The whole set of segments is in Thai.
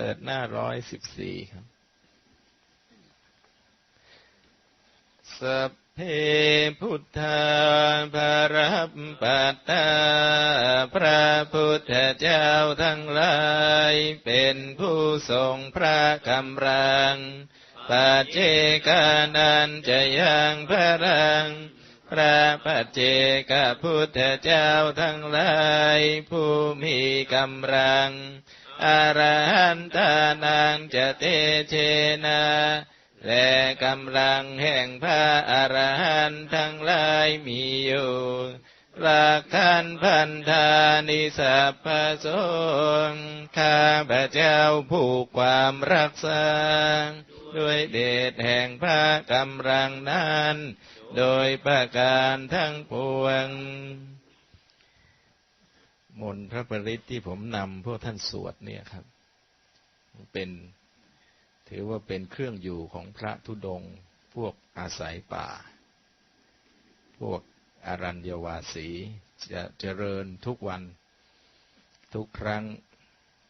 เปิดหน้าร้อยสิบสี่ครับสัพเพพุทธาภารับปัตตา พระพุทธเจ้าทั้งหลาย เป็นผู้ทรงพระคำรังปัจเจกานันจะยังพระรัง พระปัจเจกพุทธเจ้าทั้งหลาย ผู้มีกำลัง อรหันตานังจะเตเชนาและกำลังแห่งพระอรหันต์ทั้งหลายมีอยู่หลักขันพันธานิสัพพโสข้าพระเจ้าผู้ความรักษา ด้วยเดชแห่งพระกำลังนั้น โดยประการทั้งปวง มนพระปริตที่ผมนำพวกท่านสวดเนี่ยครับ เป็นถือว่าเป็นเครื่องอยู่ของพระธุดง พวกอาศัยป่า พวกอารัญญวาสีจะเจริญทุกวัน ทุกครั้ง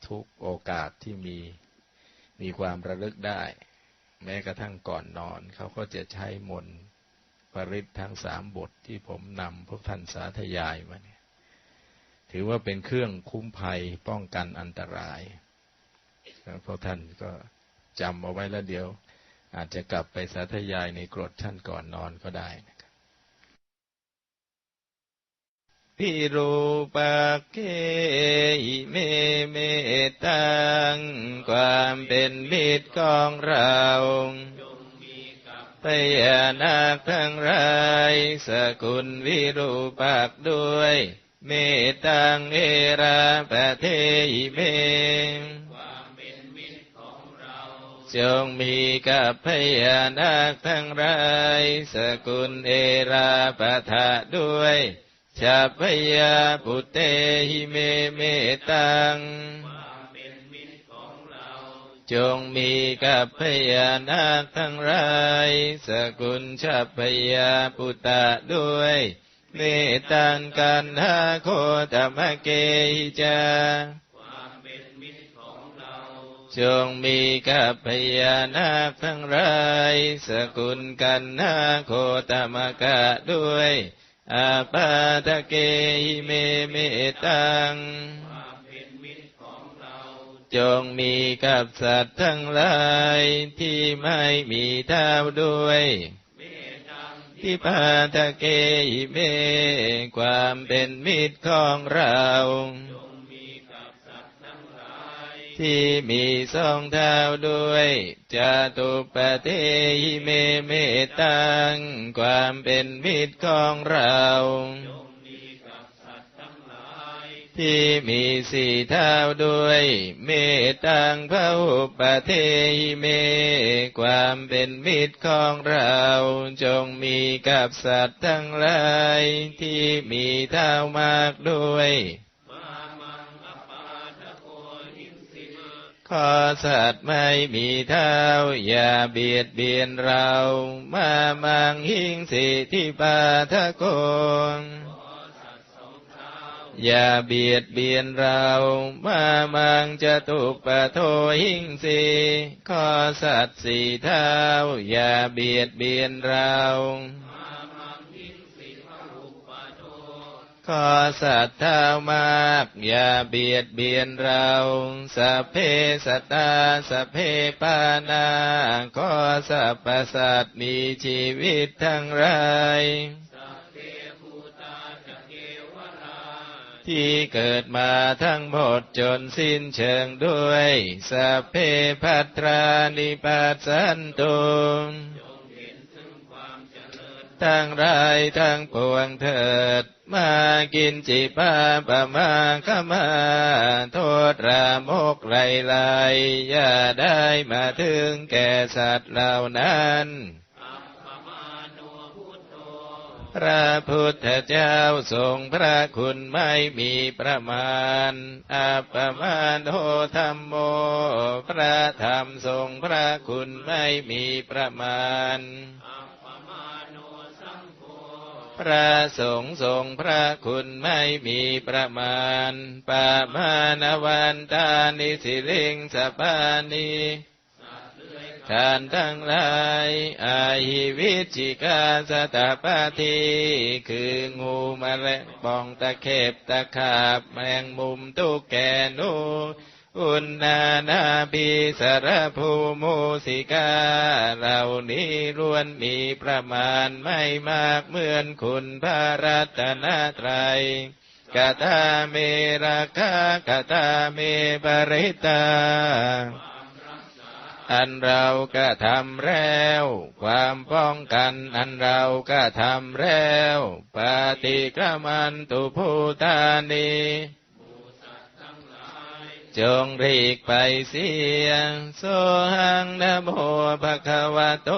ทุกโอกาสที่มีมีความระลึกได้ แม้กระทั่งก่อนนอน เขาก็จะใช้มนปริศทั้งสามบทที่ผมนำพวกท่านสาธยายมาเนี่ย ถือว่าเป็นเครื่องคุ้มภัยป้องกันอันตรายเพวกท่านก็จำเอาไว้แล้วเดี๋ยว อาจจะกลับไปสาธยายในกรดท่านก่อนนอนก็ได้นะครับพิรูปเกอิเมเมตัง ความเป็นมิตรของเราพยานาคทั้งไรสกุลวิรูปักด้วย เมตังเอราปเทอิเมจงมีกับพญานาคทั้งหลายสกุลเอราปะทะด้วยชาพยาปุเตหิเมเมตังจงมีกับพญานาคทั้งหลายสกุลชาพยาปุตตะด้วย เมตังกันหาโคตมะเกหิจาจงมีกับพญานาคทั้งหลายสกุลกันนาโคตมกะด้วยอาปาทะเกหิเมเมตังจงมีกับสัตว์ทั้งหลายที่ไม่มีเท้าด้วย ที่พาทะเกหิเม ความเป็นมิตรของเราที่มีสองเท้าด้วยจตุปเทหิเมเมตัง ความเป็นมิตรของเรา ที่มีสี่เท้าด้วย เมตังพระอุปเทหิเม ความเป็นมิตรของเรา จงมีกับสัตว์ทั้งหลาย ที่มีเท้ามากด้วยขอสัตว์ไม่มีเท้า อย่าเบียดเบียนเรา มามังหิงสิทิปาทะโกง อย่าเบียดเบียนเรามามังจะตุปะโทหิงสีขอสัตว์สี่เท้า อย่าเบียดเบียนเราขอสัตว์เท่ามาก อย่าเบียดเบียนเราสัพเพสตาสัพเพปานาขอสัพพสัตว์มีชีวิตทั้งไร ที่เกิดมาทั้งหมดจนสิ้นเชิงด้วยสัพเพพัตรานิปัสสันตุทั้งไรทั้งปวงเถิด มากินจิปาปะมาขมา โทษรามกไรไรอย่าได้มาถึงแก่สัตว์เหล่านั้น พระพุทธเจ้าทรงพระคุณไม่มีประมาณ อัปมาโนธรรมโม พระธรรมทรงพระคุณไม่มีประมาณพระสงฆ์ทรงพระคุณไม่มีประมาณปะมานวันตานิสิลิงสปานี ทานทั้งหลายอาหิวิจิกาสตปาทีคืองูแมลงปองตะเข็บตะขาบแมงมุมตุกแกนูอุณนานาภิสรภูมูสิกา เหล่านี้ล้วนมีประมาณไม่มากเหมือนคุณพระรัตนตรัยกตาเมราคากตาเมปริตา อันเราก็ทำแล้ว ความป้องกันอันเราก็ทำแล้วปฏิกรมันตุภูตานีจงรีกไปเสียงโสหังนะโมภะคะวะโต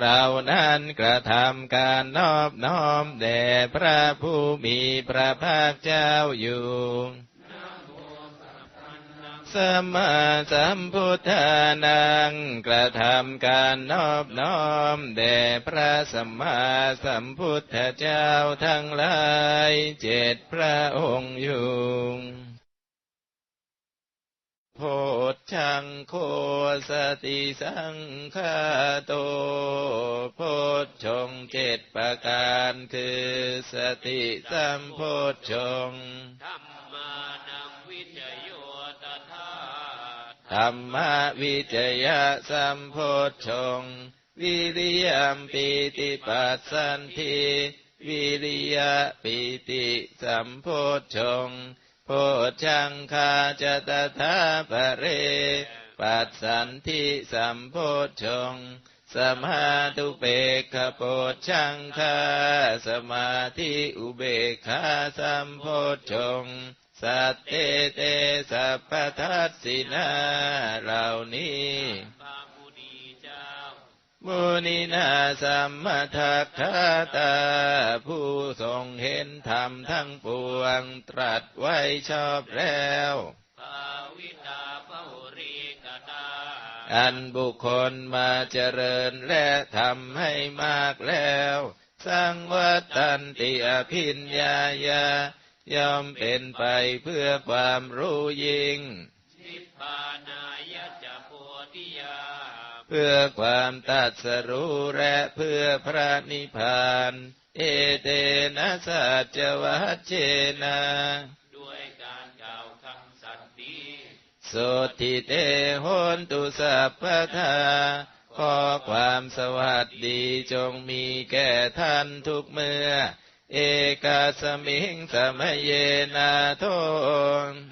เรานั้นกระทำการนอบน้อมแด่พระผู้มีพระภาคเจ้าอยู่ สัมมาสัมพุทธานังกระทำการนอบน้อมแด่พระสัมมาสัมพุทธเจ้าทั้งหลายเจ็ดพระองค์อยู่โพชังโคสติสังฆาโตโพชฌงเจ็ดประการคือสติสัมโพชฌงธรรมานังวิจโย ธรรมวิจยะสัมโพชฌงค์วิริยมปีติปัสสันธิวิริยะปีติสัมโพชฌงค์โพชังคาจตถาปเร ปัสสันธิสัมโพชฌงค์สมาตุเปกขโพชังคาสมาธิอุเบกขาสัมโพชฌงค์ สัตเตเตสัพพทัสสินาเหล่านี้มุนีเจ้ามุนินาสัมมาทัคคาตา ผู้ทรงเห็นธรรมทั้งปวงตรัสไว้ชอบแล้วภาวิตาภหุริกตาอันบุคคลมาเจริญและทำให้มากแล้ว สังวัตตันติอภิญญายา ย่อมเป็นไปเพื่อความรู้ยิ่งนิพพานายะจะโพธิยา เพื่อความตัดสรู้และเพื่อพระนิพพาน เอเตนะสัจวัชเชนะด้วยการกล่าวคำสัตย์ดีโสติเตหนตุสัพพทาขอความสวัสดีจงมีแก่ท่านทุกเมื่อ เอกาสมิงสมัยเยนาโท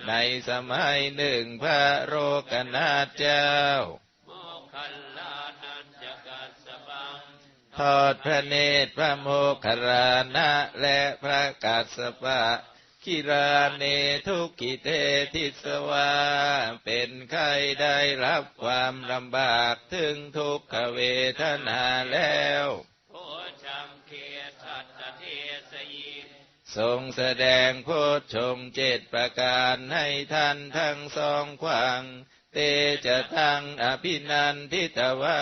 ในสมัยหนึ่งพระโรกนาถเจ้าโมคคัลลานันจกัสบังทอดพระเนตรพระโมคคัลลานะและพระกัสสปะคิราเนทุกขิเตทิสวา เป็นใครได้รับความลำบากถึงทุกขเวทนาแล้ว ทรงแสดงโพชฌงเจ็ดประการให้ท่านทั้งสองขวางเตจะทั้งอภินันทิตวา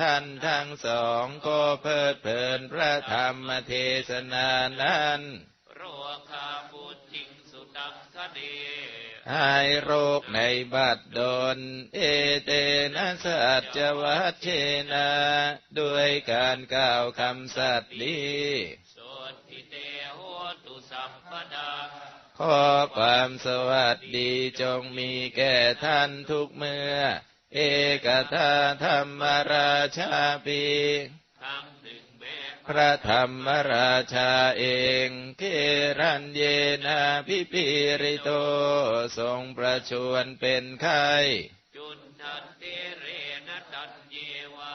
ท่านทั้งสองก็เพลิดเพลินพระธรรมเทศนานั้น ดหายโรคในบัดดล เอเตนะสัจวัชเชนะ ด้วยการกล่าวคำสัตย์ดีโสติเตโหตุสัพพดาขอความสวัสดีจงมีแก่ท่านทุกเมื่อ เอกทาธรรมราชาปีคำหนึ่งแม้ พระธรรมราชาเองเครันเยนาพิปิริโต ทรงประชวรเป็นไข้จุนทันเตเรนะตันเยวะ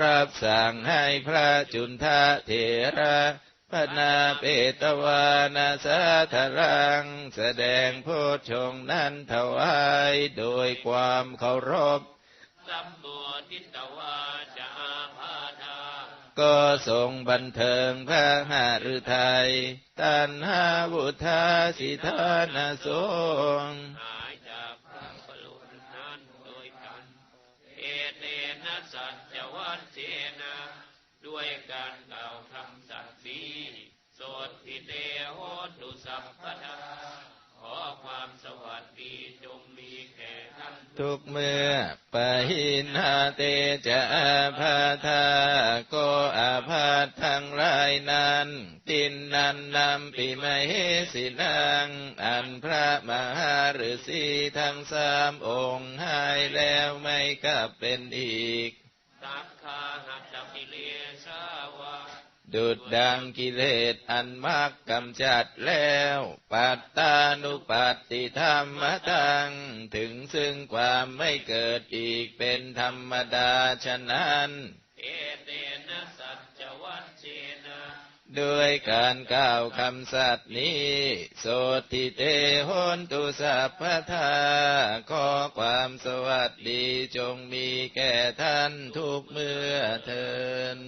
รับสั่งให้พระจุนทะเถระพนาเปตวานาสาธรัง แสดงโพชฌงค์นั้นถวายโดยความเคารพสัมโบทิตวาจะอาพาธา ก็ทรงบันเทิงพระหฤทัยตันหาวุธาสิทานาสงฆ์หายจากพระปลุนนั้นโดยกันเอเตนะสัจวัตเสนะด้วยการกล่าวคำสัตย์สีโสดทิเตโหตุสัพพท ทุกเมื่อปะหินาเตจะอาพาธาโกอาพาธทั้งหลายนั้น ตินนันนำปิมเหสินัง อันพระมหาฤาษีทั้งสามองค์หายแล้วไม่กลับเป็นอีก สักขาหัตถปิเลสาวา ดุดดังกิเลสอันมากกำจัดแล้ว ปัตตานุปัตติธรรมตัง ถึงซึ่งความไม่เกิดอีกเป็นธรรมดาฉะนั้น เอเตนะสัจวัชเชนะด้วยการกล่าวคำสัตย์นี้ โสติเตโหนตุสัพพทาขอความสวัสดีจงมีแก่ท่านทุกเมื่อเทิน